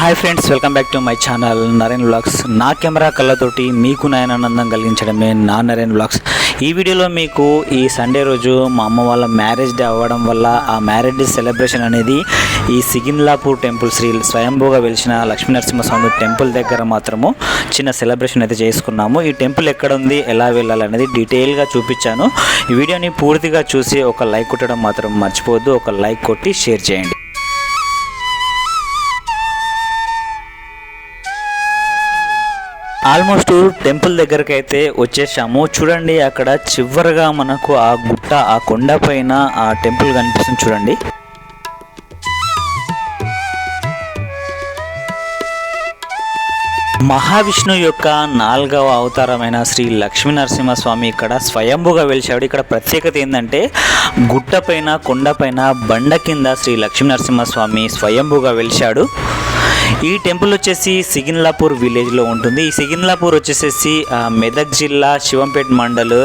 Hi friends welcome back to my channel Naren vlogs నా camera కళ్ళతోటి మీకు నయనానందం కలిగించడమే నా నరేన్ బ్లాగ్స్ ఈ వీడియోలో మీకు ఈ సండే రోజు మా అమ్మ వాళ్ళ మ్యారేజ్ డే అవ్వడం వల్ల ఆ మ్యారేజ్ డే సెలబ్రేషన్ అనేది ఈ సిగిన్లాపూర్ టెంపుల్ శ్రీ స్వయంభూగా వెలిసిన లక్ష్మీ నరసింహస్వామి టెంపుల్ దగ్గర మాత్రము చిన్న సెలబ్రేషన్ అయితే చేసుకున్నాము. ఈ టెంపుల్ ఎక్కడ ఉంది ఎలా వెళ్ళాలనేది డీటెయిల్గా చూపించాను. ఈ వీడియోని పూర్తిగా చూసి ఒక లైక్ కొట్టడం మాత్రం మర్చిపోవద్దు. ఒక లైక్ కొట్టి షేర్ చేయండి. ఆల్మోస్ట్ టెంపుల్ దగ్గరకు అయితే వచ్చేసాము. చూడండి అక్కడ చివరగా మనకు ఆ గుట్ట ఆ కొండ పైన ఆ టెంపుల్ కనిపిస్తుంది చూడండి. మహావిష్ణు యొక్క నాలుగవ అవతారమైన శ్రీ లక్ష్మీ నరసింహస్వామి ఇక్కడ స్వయంభుగా వెలిచాడు ఇక్కడ ప్రత్యేకత ఏంటంటే గుట్ట పైన కొండపైన బండ కింద శ్రీ లక్ష్మీ నరసింహస్వామి స్వయంభుగా వెలిచాడు ఈ టెంపుల్ వచ్చేసి సిగిన్లాపూర్ విలేజ్లో ఉంటుంది. ఈ సిగిన్లాపూర్ వచ్చేసేసి మెదక్ జిల్లా శివంపేట మండల్.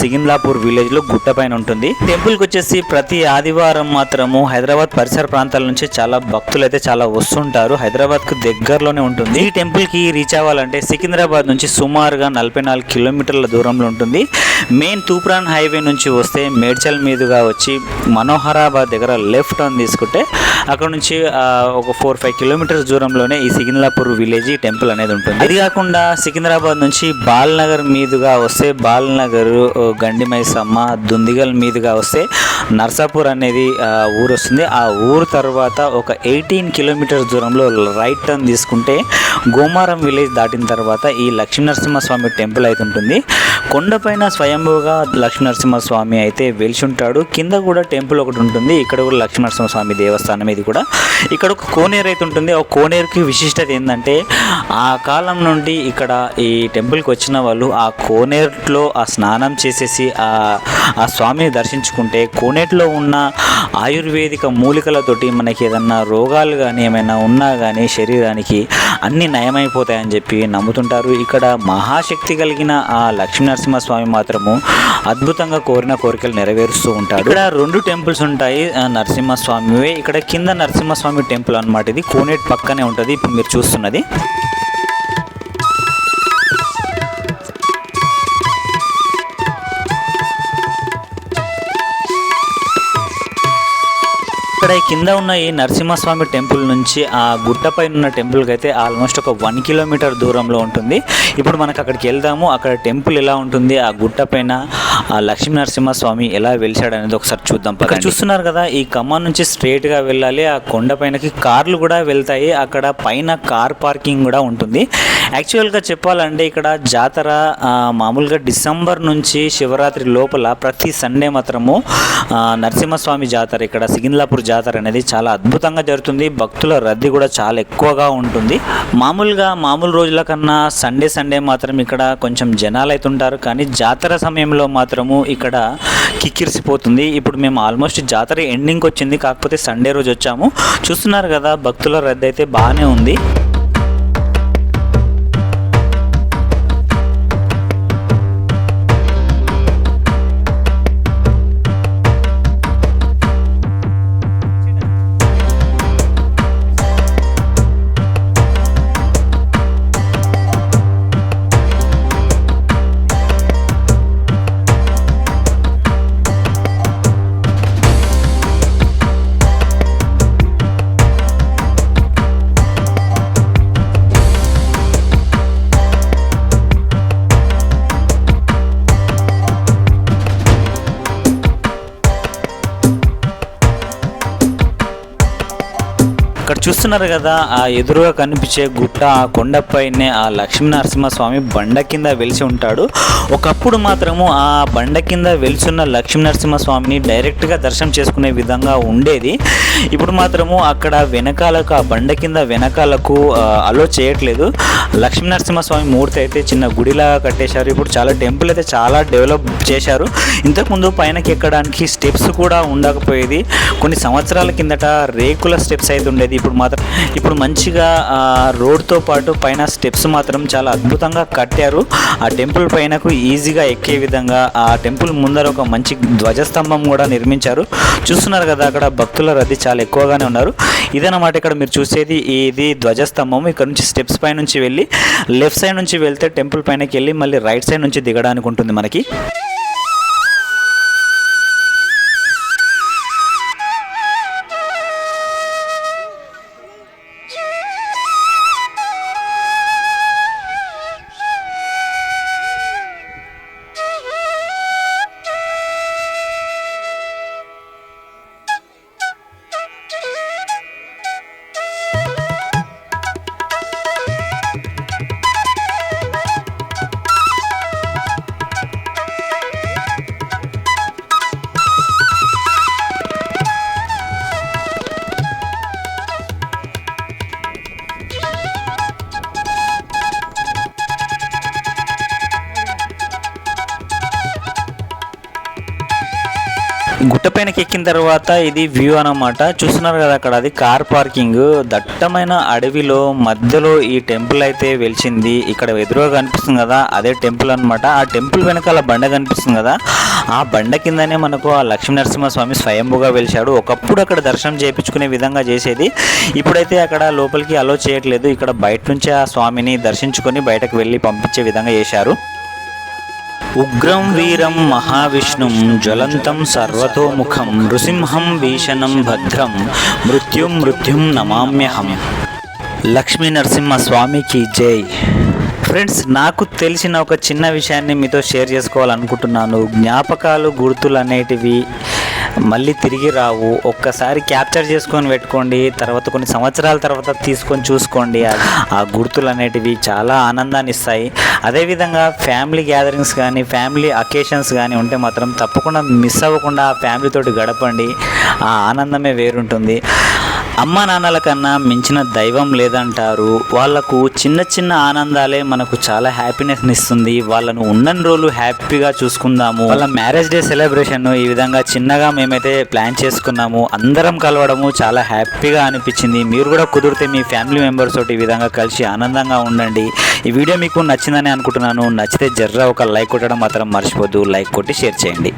సిగిన్లాపూర్ విలేజ్లో గుట్టపైన ఉంటుంది. టెంపుల్కి వచ్చేసి ప్రతి ఆదివారం మాత్రము హైదరాబాద్ పరిసర ప్రాంతాల నుంచి చాలా భక్తులు అయితే చాలా వస్తుంటారు. హైదరాబాద్కు దగ్గరలోనే ఉంటుంది. ఈ టెంపుల్కి రీచ్ అవ్వాలంటే సికింద్రాబాద్ నుంచి సుమారుగా నలభై నాలుగు కిలోమీటర్ల దూరంలో ఉంటుంది. మెయిన్ తూప్రాన్ హైవే నుంచి వస్తే మేడ్చల్ మీదుగా వచ్చి మనోహరాబాద్ దగ్గర లెఫ్ట్ టర్న్ తీసుకుంటే అక్కడ నుంచి ఒక ఫోర్ ఫైవ్ కిలోమీటర్స్ దూరంలోనే ఈ సికింద్రాపూర్ విలేజ్ టెంపుల్ అనేది ఉంటుంది. అది కాకుండా సికింద్రాబాద్ నుంచి బాల్నగర్ మీదుగా వస్తే బాల్నగర్ ఓ, గండిమైసమ్మ దుందిగల్ మీదుగా వస్తే నర్సాపూర్ అనేది ఊరు వస్తుంది. ఆ ఊరు తర్వాత ఒక ఎయిటీన్ కిలోమీటర్స్ దూరంలో రైట్ టర్న్ తీసుకుంటే గోమారం విలేజ్ దాటిన తర్వాత ఈ లక్ష్మీ నరసింహస్వామి టెంపుల్ అయితే ఉంటుంది. కొండపైన స్వయంభూగా లక్ష్మీనరసింహస్వామి అయితే వెలిసి కింద కూడా టెంపుల్ ఒకటి ఉంటుంది. ఇక్కడ కూడా లక్ష్మీనరసింహస్వామి దేవస్థానం ఇది కూడా. ఇక్కడ ఒక కోనేరు అయితే ఉంటుంది. ఆ కోనేరుకి విశిష్టత ఏంటంటే ఆ కాలం నుండి ఇక్కడ ఈ టెంపుల్కి వచ్చిన వాళ్ళు ఆ కోనేరులో ఆ స్నానం చేసేసి ఆ ఆ స్వామిని దర్శించుకుంటే కోనేటిలో ఉన్న ఆయుర్వేదిక మూలికలతోటి మనకి ఏదన్నా రోగాలు కానీ ఏమైనా ఉన్నా కానీ శరీరానికి అన్ని నయమైపోతాయని చెప్పి నమ్ముతుంటారు. ఇక్కడ మహాశక్తి కలిగిన ఆ లక్ష్మీ నరసింహస్వామి మాత్రము అద్భుతంగా కోరిన కోరికలు నెరవేరుస్తూ ఉంటాడు. ఇక్కడ రెండు టెంపుల్స్ ఉంటాయి ఆ నరసింహస్వామివే. ఇక్కడ కింద నరసింహస్వామి టెంపుల్ అన్నమాట ఇది. కోనేట్ పక్కనే ఉంటుంది ఇప్పుడు మీరు చూస్తున్నది. ఇక్కడ కింద ఉన్న ఈ నరసింహస్వామి టెంపుల్ నుంచి ఆ గుట్టపై ఉన్న టెంపుల్కి అయితే ఆల్మోస్ట్ ఒక వన్ కిలోమీటర్ దూరంలో ఉంటుంది. ఇప్పుడు మనకు అక్కడికి వెళ్దాము. అక్కడ టెంపుల్ ఎలా ఉంటుంది? ఆ గుట్ట పైన ఆ లక్ష్మీ నరసింహస్వామి ఎలా వెలిసాడు అనేది ఒకసారి చూద్దాం ఇక్కడ చూస్తున్నారు కదా ఈ ఖమ్మం నుంచి straight గా వెళ్ళాలి. ఆ కొండ పైనకి కార్లు కూడా వెళ్తాయి. అక్కడ పైన కార్ పార్కింగ్ కూడా ఉంటుంది. యాక్చువల్గా చెప్పాలంటే ఇక్కడ జాతర మామూలుగా డిసెంబర్ నుంచి శివరాత్రి లోపల ప్రతి సండే మాత్రము నరసింహస్వామి జాతర ఇక్కడ సిగిన్లాపూర్ జాతర జాతర అనేది చాలా అద్భుతంగా జరుగుతుంది. భక్తుల రద్దీ కూడా చాలా ఎక్కువగా ఉంటుంది. మామూలుగా మామూలు రోజుల కన్నా సండే సండే మాత్రం ఇక్కడ కొంచెం జనాలు అయితే ఉంటారు. కానీ జాతర సమయంలో మాత్రము ఇక్కడ కిక్కిరిసిపోతుంది. ఇప్పుడు మేము ఆల్మోస్ట్ జాతర ఎండింగ్కి వచ్చింది. కాకపోతే సండే రోజు వచ్చాము. చూస్తున్నారు కదా భక్తుల రద్దీ అయితే బాగానే ఉంది. ఇక్కడ చూస్తున్నారు కదా ఆ ఎదురుగా కనిపించే గుట్ట ఆ కొండపైనే ఆ లక్ష్మీ నరసింహస్వామి బండ కింద వెలిసి ఉంటాడు. ఒకప్పుడు మాత్రము ఆ బండ కింద వెలిసున్న లక్ష్మీ నరసింహస్వామిని డైరెక్ట్గా దర్శనం చేసుకునే విధంగా ఉండేది. ఇప్పుడు మాత్రము అక్కడ వెనకాలకు ఆ బండ కింద వెనకాలకు అలో చేయట్లేదు. లక్ష్మీ నరసింహస్వామి మూర్తి అయితే చిన్న గుడిలాగా కట్టేశారు. ఇప్పుడు చాలా టెంపుల్ అయితే చాలా డెవలప్ చేశారు. ఇంతకుముందు పైనకి ఎక్కడానికి స్టెప్స్ కూడా ఉండకపోయేది. కొన్ని సంవత్సరాల కిందట రేకుల స్టెప్స్ అయితే ఉండేది. ఇప్పుడు మాత్రం ఇప్పుడు మంచిగా రోడ్తో పాటు పైన స్టెప్స్ మాత్రం చాలా అద్భుతంగా కట్టారు. ఆ టెంపుల్ పైనకు ఈజీగా ఎక్కే విధంగా ఆ టెంపుల్ ముందర ఒక మంచి ధ్వజస్తంభం కూడా నిర్మించారు. చూస్తున్నారు కదా అక్కడ భక్తుల రద్దీ చాలా ఎక్కువగానే ఉన్నారు. ఇదన్నమాట ఇక్కడ మీరు చూసేది ఇది ధ్వజస్తంభం. ఇక్కడ నుంచి స్టెప్స్ పై నుంచి వెళ్ళి లెఫ్ట్ సైడ్ నుంచి వెళ్తే టెంపుల్ పైనకి వెళ్ళి మళ్ళీ రైట్ సైడ్ నుంచి దిగడానికి ఉంటుంది మనకి. గుట్టపైనకి ఎక్కిన తర్వాత ఇది వ్యూ అనమాట చూస్తున్నారు కదా అక్కడ అది కార్ పార్కింగ్. దట్టమైన అడవిలో మధ్యలో ఈ టెంపుల్ అయితే వెలిచింది. ఇక్కడ ఎదురుగా కనిపిస్తుంది కదా అదే టెంపుల్ అన్నమాట. ఆ టెంపుల్ వెనకాల బండ కనిపిస్తుంది కదా ఆ బండ కిందనే మనకు ఆ లక్ష్మీ నరసింహస్వామి స్వయంభుగా వెలిచాడు ఒకప్పుడు అక్కడ దర్శనం చేయించుకునే విధంగా చేసేది. ఇప్పుడైతే అక్కడ లోపలికి అలో చేయట్లేదు. ఇక్కడ బయట నుంచే ఆ స్వామిని దర్శించుకొని బయటకు వెళ్ళి పంపించే విధంగా చేశారు. ఉగ్రం వీరం మహావిష్ణుం జ్వలంతం సర్వతోముఖం నృసింహం భీషణం భద్రం. మృత్యుం మృత్యుం నమామ్యహం. లక్ష్మీ నరసింహ స్వామికి జై. ఫ్రెండ్స్ నాకు తెలిసిన ఒక చిన్న విషయాన్ని మీతో షేర్ చేసుకోవాలనుకుంటున్నాను. జ్ఞాపకాలు గుర్తులు అనేటివి మళ్ళీ తిరిగి రావు. ఒక్కసారి క్యాప్చర్ చేసుకొని పెట్టుకోండి. తర్వాత కొన్ని సంవత్సరాల తర్వాత తీసుకొని చూసుకోండి. ఆ- గుర్తులు అనేటివి చాలా ఆనందాన్ని ఇస్తాయి. అదేవిధంగా ఫ్యామిలీ గ్యాదరింగ్స్ కానీ ఫ్యామిలీ అకేషన్స్ కానీ ఉంటే మాత్రం తప్పకుండా మిస్ అవ్వకుండా ఆ ఫ్యామిలీ గడపండి. ఆ ఆనందమే వేరుంటుంది. అమ్మ నాన్నల కన్నా మించిన దైవం లేదంటారు. వాళ్ళకు చిన్న చిన్న ఆనందాలే మనకు చాలా హ్యాపీనెస్ ఇస్తుంది. వాళ్ళను ఉన్న రోజులు హ్యాపీగా చూసుకుందాము. వాళ్ళ మ్యారేజ్ డే సెలబ్రేషన్ ఈ విధంగా చిన్నగా మేమైతే ప్లాన్ చేసుకున్నాము. అందరం కలవడము చాలా హ్యాపీగా అనిపించింది. మీరు కూడా కుదిరితే మీ ఫ్యామిలీ మెంబర్స్ తోటి ఈ విధంగా కలిసి ఆనందంగా ఉండండి. ఈ వీడియో మీకు నచ్చిందని అనుకుంటున్నాను. నచ్చితే జర్రా ఒక లైక్ కొట్టడం మాత్రం మర్చిపోద్దు. లైక్ కొట్టి షేర్ చేయండి.